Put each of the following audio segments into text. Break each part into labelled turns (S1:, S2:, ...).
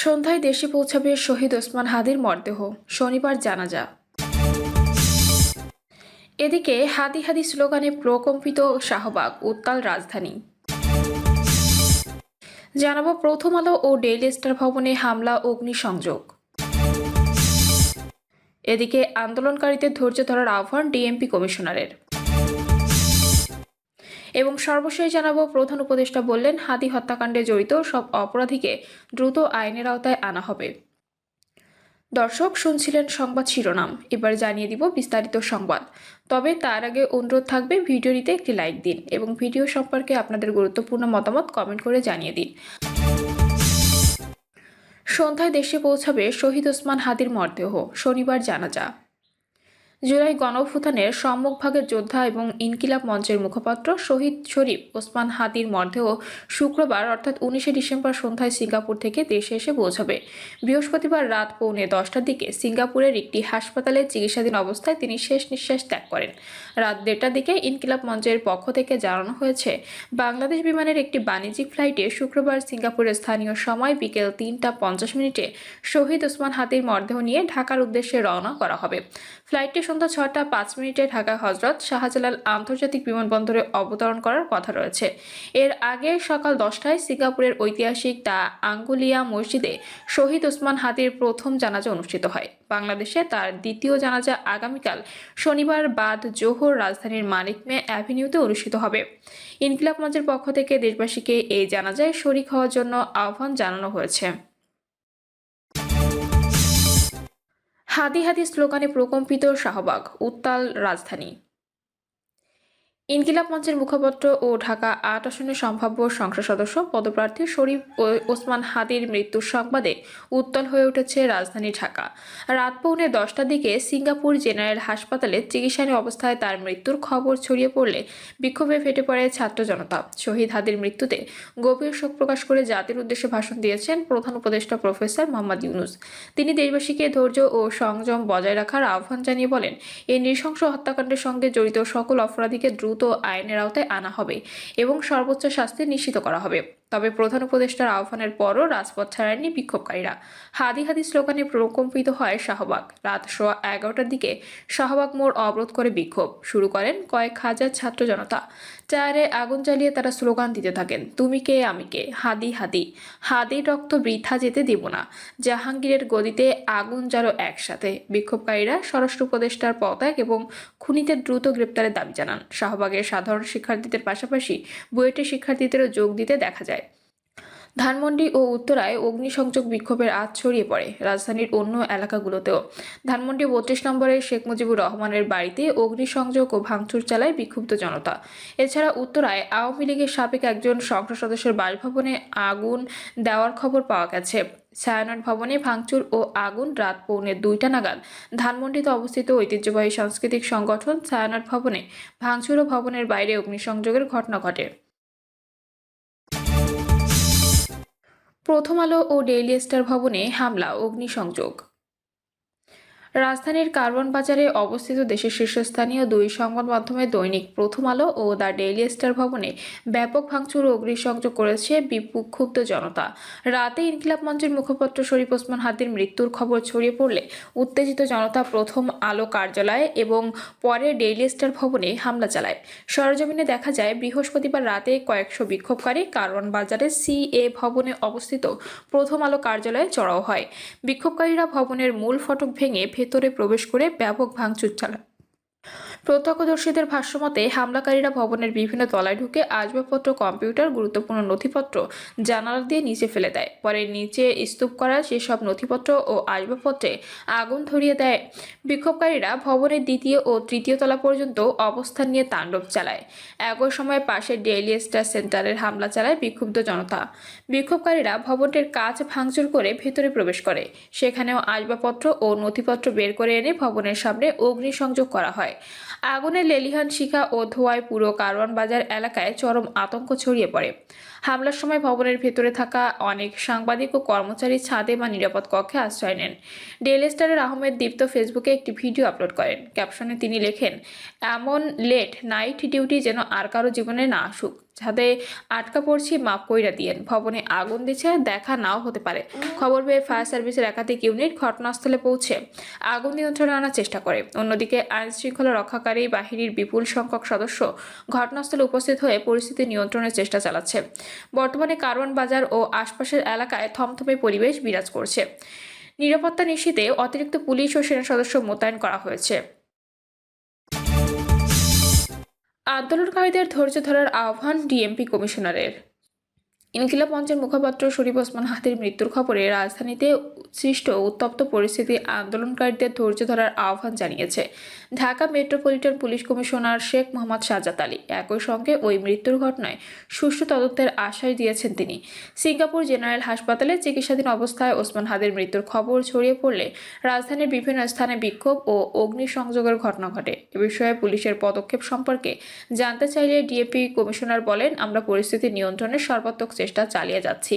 S1: সন্ধ্যায় দেশে পৌঁছাবে শহীদ ওসমান হাদির মরদেহ। শনিবার জানাজা। এদিকে হাদি হাদি স্লোগানে প্রকম্পিত শাহবাগ, উত্তাল রাজধানী। জানাব প্রথম আলো ও ডেইলি স্টার ভবনে হামলা, অগ্নিসংযোগ। এদিকে আন্দোলনকারীদের ধৈর্য ধরার আহ্বান ডিএমপি কমিশনারের। এবং সর্বশেষ জানাব, প্রধান উপদেষ্টা বললেন হাতি হত্যাকাণ্ডে জড়িত সব অপরাধীকে দ্রুত আইনের আওতায় আনা হবে। দর্শক, শুনছিলেন সংবাদ শিরোনাম। এবার জানিয়ে দিব বিস্তারিত সংবাদ। তবে তার আগে অনুরোধ থাকবে, ভিডিওটিতে একটি লাইক দিন এবং ভিডিও সম্পর্কে আপনাদের গুরুত্বপূর্ণ মতামত কমেন্ট করে জানিয়ে দিন। সন্ধ্যায় দেশে পৌঁছাবে শহীদ ওসমান হাদির মরদেহ। শনিবার জানাজা। জুলাই গণঅভ্যুত্থানের সম্মুখভাগের যোদ্ধা এবং ইনকিলাব মঞ্চের মুখপাত্র শহীদ শরীফ ওসমান হাদির মরদেহ শুক্রবার, অর্থাৎ উনিশে ডিসেম্বর সন্ধ্যায় সিঙ্গাপুর থেকে দেশে এসে পৌঁছাবে। বৃহস্পতিবার রাত পৌনে দশটার দিকে সিঙ্গাপুরের একটি হাসপাতালে চিকিৎসাধীন অবস্থায় তিনি শেষ নিঃশ্বাস ত্যাগ করেন। রাত দেড়টার দিকে ইনকিলাব মঞ্চের পক্ষ থেকে জানানো হয়েছে, বাংলাদেশ বিমানের একটি বাণিজ্যিক ফ্লাইটে শুক্রবার সিঙ্গাপুরের স্থানীয় সময় বিকেল তিনটা পঞ্চাশ মিনিটে শহীদ ওসমান হাদির মরদেহ নিয়ে ঢাকার উদ্দেশ্যে রওনা করা হবে। ফ্লাইটটি সন্ধ্যা ছটা পাঁচ মিনিটে ঢাকা হজরত শাহজালাল আন্তর্জাতিক বিমানবন্দরে অবতরণ করার কথা রয়েছে। এর আগে সকাল দশটায় সিঙ্গাপুরের ঐতিহাসিক দ্য আঙ্গুলিয়া মসজিদে শহীদ ওসমান হাদির প্রথম জানাজা অনুষ্ঠিত হয়। বাংলাদেশে তার দ্বিতীয় জানাজা আগামীকাল শনিবার বাদ জোহর রাজধানীর মালিক মে অ্যাভিনিউতে অনুষ্ঠিত হবে। ইনকিলাব মঞ্চের পক্ষ থেকে দেশবাসীকে এই জানাজায় শরিক হওয়ার জন্য আহ্বান জানানো হয়েছে। হাদি হাদি স্লোগানে প্রকম্পিত শাহবাগ উত্তাল রাজধানী। ইনকিলাব মঞ্চের মুখপাত্র ও ঢাকা আট আসনের সম্ভাব্য সংসদ সদস্য পদপ্রার্থী শরীফ ওসমান হাদির মৃত্যুর সংবাদে উত্তল হয়ে উঠেছে রাজধানী ঢাকা। রাত পৌনে দশটার দিকে সিঙ্গাপুর জেনারেল হাসপাতালে চিকিৎসাধীন অবস্থায় তার মৃত্যুর খবর ছড়িয়ে পড়লে বিক্ষোভে ফেটে পড়ে ছাত্র জনতা। শহীদ হাদির মৃত্যুতে গভীর শোক প্রকাশ করে জাতির উদ্দেশ্যে ভাষণ দিয়েছেন প্রধান উপদেষ্টা প্রফেসর মোহাম্মদ ইউনুস। তিনি দেশবাসীকে ধৈর্য ও সংযম বজায় রাখার আহ্বান জানিয়ে বলেন, এই নৃশংস হত্যাকাণ্ডের সঙ্গে জড়িত সকল অপরাধীকে দ্রুত আইনের আওতায় আনা হবে এবং সর্বোচ্চ শাস্তি নিশ্চিত করা হবে। তবে প্রধান উপদেষ্টার আহ্বানের পরও রাজপথ ছাড়েননি বিক্ষোভকারীরা। হাদি হাদি স্লোগানে প্রকম্পিত হয় শাহবাগ। রাত সোয়া এগারোটার দিকে শাহবাগ মোড় অবরোধ করে বিক্ষোভ। শুরু করেন কয়েক হাজার ছাত্র জনতা। টায়ারে আগুন জ্বালিয়ে তারা স্লোগান দিতে থাকেন, তুমি কে, আমি কে? হাদি হাদি। হাদির রক্ত বৃথা যেতে দেব না। জাহাঙ্গীরের গদিতে আগুন জ্বালো একসাথে। বিক্ষোভকারীরা স্বরাষ্ট্র উপদেষ্টার পদত্যাগ এবং খুনিদের দ্রুত গ্রেপ্তারের দাবি জানান। শাহবাগের সাধারণ শিক্ষার্থীদের পাশাপাশি বুয়েটের শিক্ষার্থীদেরও যোগ দিতে দেখা যায়। ধানমন্ডি ও উত্তরায় অগ্নিসংযোগ বিক্ষোভের আজ ছড়িয়ে পড়ে রাজধানীর অন্য এলাকাগুলোতেও। ধানমন্ডি বত্রিশ নম্বরের শেখ মুজিবুর রহমানের বাড়িতে অগ্নিসংযোগ ও ভাঙচুর চালায় বিক্ষুব্ধ জনতা। এছাড়া উত্তরায় আওয়ামী লীগের সাবেক একজন সংসদ সদস্যের বাসভবনে আগুন দেওয়ার খবর পাওয়া গেছে। ছায়ানট ভবনে ভাঙচুর ও আগুন রাত পৌনে দুইটা নাগাদ ধানমন্ডিতে অবস্থিত ঐতিহ্যবাহী সাংস্কৃতিক সংগঠন ছায়ানট ভবনে ভাঙচুর ও ভবনের বাইরে অগ্নিসংযোগের ঘটনা ঘটে। প্রথম আলো ও ডেইলি স্টার ভবনে হামলা অগ্নিসংযোগ। রাজধানীর কার্বন বাজারে অবস্থিত দেশের শীর্ষস্থানীয় দুই সংবাদ মাধ্যমে দৈনিক প্রথম আলো ও দ্য ডেইলি স্টার ভবনে ব্যাপক ভাঙচুর ও অগ্নিসংযোগ করেছে বিক্ষুব্ধ জনতা। রাতে ইনকিলাব মঞ্চের মুখপাত্র শরীফ ওসমান হাদির মৃত্যুর খবর ছড়িয়ে পড়লে উত্তেজিত জনতা প্রথম আলো কার্যালয় এবং পরে ডেইলি স্টার ভবনে হামলা চালায়। সরজমিনে দেখা যায়, বৃহস্পতিবার রাতে কয়েকশো বিক্ষোভকারী কারওয়ান বাজারের সিএ ভবনে অবস্থিত প্রথম আলো কার্যালয়ে চড়াও হয়। বিক্ষোভকারীরা ভবনের মূল ফটক ভেঙে ভেতরে প্রবেশ করে ব্যাপক ভাঙচুর চালায়। প্রত্যক্ষদর্শীদের ভাষ্যমতে, হামলাকারীরা ভবনের বিভিন্ন তলায় ঢুকে আসবাবপত্র, কম্পিউটার, গুরুত্বপূর্ণ নথিপত্র, জানালা দিয়ে নিচে ফেলে দেয়। পরে নিচে স্তূপ করা সেসব নথিপত্র ও আসবাবপত্রে আগুন ধরিয়ে দেয়। বিক্ষোভকারীরা ভবনের দ্বিতীয় ও তৃতীয় তলা পর্যন্ত অবস্থান নিয়ে তাণ্ডব চালায়। একই সময় পাশে ডেইলি স্টার সেন্টারের হামলা চালায় বিক্ষুব্ধ জনতা। বিক্ষোভকারীরা ভবনটির কাজ ভাঙচুর করে ভেতরে প্রবেশ করে। সেখানেও আসবাবপত্র ও নথিপত্র বের করে এনে ভবনের সামনে অগ্নিসংযোগ করা হয়। আগুনের লেলিহান শিখা ও ধোয়ায় পুরো কারওয়ান বাজার এলাকায় চরম আতঙ্ক ছড়িয়ে পড়ে। হামলার সময় ভবনের ভেতরে থাকা অনেক সাংবাদিক ও কর্মচারী ছাদে বা নিরাপদ কক্ষে আশ্রয় নেন। ডেল স্টারের আহমেদ দীপ্ত ফেসবুকে একটি ভিডিও আপলোড করেন। ক্যাপশনে তিনি লেখেন, এমন লেট নাইট ডিউটি যেন আর কারও জীবনে না আসুক। যাতে আটকা পড়ছি, মাপ কইরা দিয়েন। ভবনে আগুন দিচ্ছে দেখা নাও হতে পারে। খবর পেয়ে ফায়ার সার্ভিসের একাধিক ইউনিট ঘটনাস্থলে পৌঁছে আগুন নিয়ন্ত্রণে আনার চেষ্টা করে। অন্যদিকে আইন শৃঙ্খলা রক্ষাকারী বাহিনীর বিপুল সংখ্যক সদস্য ঘটনাস্থলে উপস্থিত হয়ে পরিস্থিতি নিয়ন্ত্রণের চেষ্টা চালাচ্ছে। বর্তমানে কারওয়ান বাজার ও আশপাশের এলাকায় থমথমে পরিবেশ বিরাজ করছে। নিরাপত্তা নিশ্চিতে অতিরিক্ত পুলিশ ও সেনা সদস্য মোতায়েন করা হয়েছে। আন্দোলনকারীদের ধৈর্য ধরার আহ্বান ডিএমপি কমিশনারের। ইনকিলাব মঞ্চের মুখপাত্র শরীফ ওসমান হাতির মৃত্যুর খবরে রাজধানীতে সৃষ্ট উত্তপ্ত পরিস্থিতি আন্দোলনকারীদের ধৈর্য ধরার আহ্বান জানিয়েছে। Dhaka metropolitan police commissioner Sheikh Mohammad Sajat Ali. একই সঙ্গে ওই মৃত্যুর ঘটনায় সুষ্ঠু তদন্তের আশ্বাস দিয়েছেন তিনি। সিঙ্গাপুর জেনারেল হাসপাতালে চিকিৎসাধীন অবস্থায় ওসমান হাদির মৃত্যুর খবর ছড়িয়ে পড়লে রাজধানীর বিভিন্ন স্থানে বিক্ষোভ ও অগ্নিসংযোগের ঘটনা ঘটে। এ বিষয়ে পুলিশের পদক্ষেপ সম্পর্কে জানতে চাইলে ডিএপি কমিশনার বলেন, আমরা পরিস্থিতি নিয়ন্ত্রণের সর্বাত্মক চেষ্টা চালিয়ে যাচ্ছি।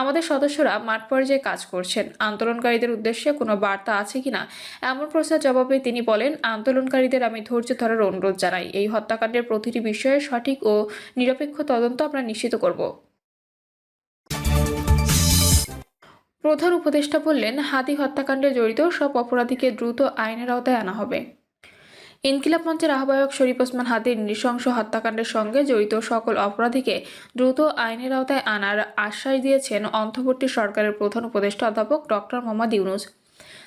S1: আমাদের সদস্যরা মাঠ পর্যায়ে কাজ করছেন। আন্দোলনকারীদের উদ্দেশ্যে কোনো বার্তা আছে কিনা? এমন প্রশ্নের জবাবে তিনি বলেন, আন্দোলনকারীদের আমি ধৈর্য ধরার অনুরোধ জানাই। এই হত্যাকাণ্ডের প্রতিটি বিষয়ে সঠিক ও নিরপেক্ষ তদন্ত আমরা নিশ্চিত করব। প্রধান উপদেষ্টা বললেন, হাতি হত্যাকাণ্ডে জড়িত সব অপরাধীকে দ্রুত আইনের আওতায় আনা হবে। ইনকিলাব মঞ্চের আহ্বায়ক শরীফ ওসমান হাদির নৃশংস হত্যাকাণ্ডের সঙ্গে জড়িত সকল অপরাধীকে দ্রুত আইনের আওতায় আনার আশ্বাস দিয়েছেন অন্তর্বর্তী সরকারের প্রধান উপদেষ্টা অধ্যাপক ডক্টর মোহাম্মদ ইউনুস।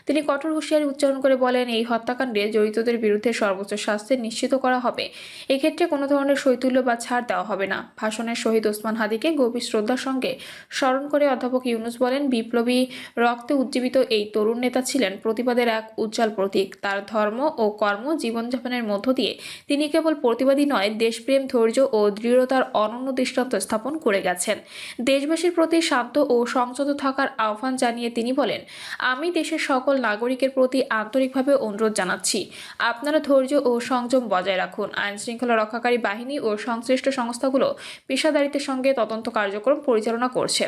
S1: তিনি কঠোর হুঁশিয়ারি উচ্চারণ করে বলেন, এই হত্যাকাণ্ডে জড়িতদের বিরুদ্ধে সর্বোচ্চ শাস্তি নিশ্চিত করা হবে। এক্ষেত্রে কোনো ধরনের শৈতুল্য বা ছাড় দেওয়া হবে না। ভাষণের শহীদ ওসমান হাদিকে গভীর শ্রদ্ধার সঙ্গে স্মরণ করে অধ্যাপক ইউনুস বলেন, বিপ্লবী রক্তে উজ্জীবিত এই তরুণ নেতা ছিলেন প্রতিবাদের এক উজ্জ্বল প্রতীক। তার ধর্ম ও কর্ম জীবনযাপনের মধ্য দিয়ে তিনি কেবল প্রতিবাদী নয়, দেশপ্রেম, ধৈর্য ও দৃঢ়তার অনন্য দৃষ্টান্ত স্থাপন করে গেছেন। দেশবাসীর প্রতি শান্ত ও সংযত থাকার আহ্বান জানিয়ে তিনি বলেন, আমি দেশের সকল নাগরিকের প্রতি আন্তরিকভাবে অনুরোধ জানাচ্ছি। আপনারা ধৈর্য ও সংযম বজায় রাখুন। আইন শৃঙ্খলা রক্ষাকারী বাহিনী ও সংশ্লিষ্ট সংস্থাগুলো পেশাদারিত্বের সঙ্গে তদন্ত কার্যক্রম পরিচালনা করছে।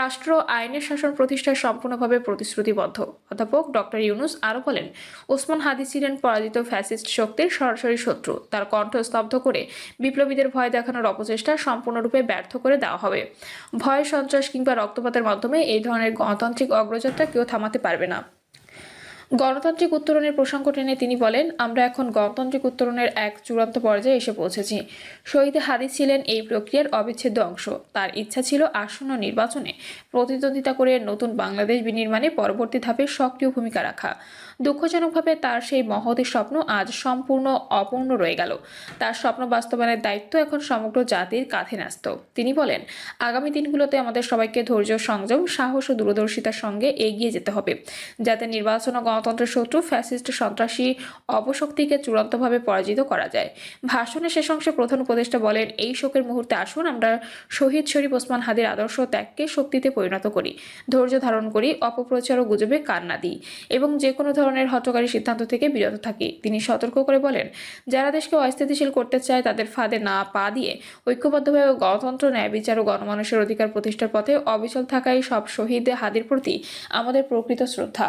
S1: রাষ্ট্র আইনের শাসন প্রতিষ্ঠায় সম্পূর্ণভাবে প্রতিশ্রুতিবদ্ধ। অধ্যাপক ডক্টর ইউনুস আরও বলেন, ওসমান হাদি ছিলেন পরাজিত ফ্যাসিস্ট শক্তির সরাসরি শত্রু। তার কণ্ঠ স্তব্ধ করে বিপ্লবীদের ভয় দেখানোর অপচেষ্টা সম্পূর্ণরূপে ব্যর্থ করে দেওয়া হবে। ভয়, সন্ত্রাস কিংবা রক্তপাতের মাধ্যমে এই ধরনের গণতান্ত্রিক অগ্রযাত্রা কেউ থামাতে পারবে না। গণতান্ত্রিক উত্তরণের প্রসঙ্গ টেনে তিনি বলেন, আমরা এখন গণতান্ত্রিক উত্তরণের এক চূড়ান্ত পর্যায়ে এসে পৌঁছেছি। শহীদ হাদিস ছিলেন এই প্রক্রিয়ার অবিচ্ছেদ্য অংশ। তার ইচ্ছা ছিল আসন্ন নির্বাচনে প্রতিদ্বন্দ্বিতা করে নতুন বাংলাদেশ বিনির্মাণে পরবর্তী ধাপে সক্রিয় ভূমিকা রাখা। দুঃখজনকভাবে তার সেই মহতের স্বপ্ন আজ সম্পূর্ণ অপূর্ণ রয়ে গেল। তার স্বপ্ন বাস্তবায়নের দায়িত্ব এখন সমগ্র জাতির কাঁধে ন্যস্ত। তিনি বলেন, আগামী দিনগুলোতে আমাদের সবাইকে ধৈর্য, সংযম, সাহস ও দূরদর্শিতার সঙ্গে এগিয়ে যেতে হবে, যাতে নির্বাচন ও গণতন্ত্রের শত্রু, ফ্যাসিস্ট সন্ত্রাসী অপশক্তিকে চূড়ান্তভাবে পরাজিত করা যায়। ভাষণের শেষ অংশে প্রধান উপদেষ্টা বলেন, এই শোকের মুহূর্তে আসুন, আমরা শহীদ শরীফ ওসমান হাদির আদর্শ ত্যাগকে শক্তিতে পরিণত করি, ধৈর্য ধারণ করি, অপপ্রচার ও গুজবে কান না দিই এবং যে কোনো ধরনের হটকারী সিদ্ধান্ত থেকে বিরত থাকি। তিনি সতর্ক করে বলেন, যারা দেশকে অস্থিতিশীল করতে চায়, তাদের ফাঁদে না পা দিয়ে ঐক্যবদ্ধভাবে গণতন্ত্র, ন্যায় বিচার ও গণমানুষের অধিকার প্রতিষ্ঠার পথে অবিচল থাকাই সব শহীদ হাদির প্রতি আমাদের প্রকৃত শ্রদ্ধা।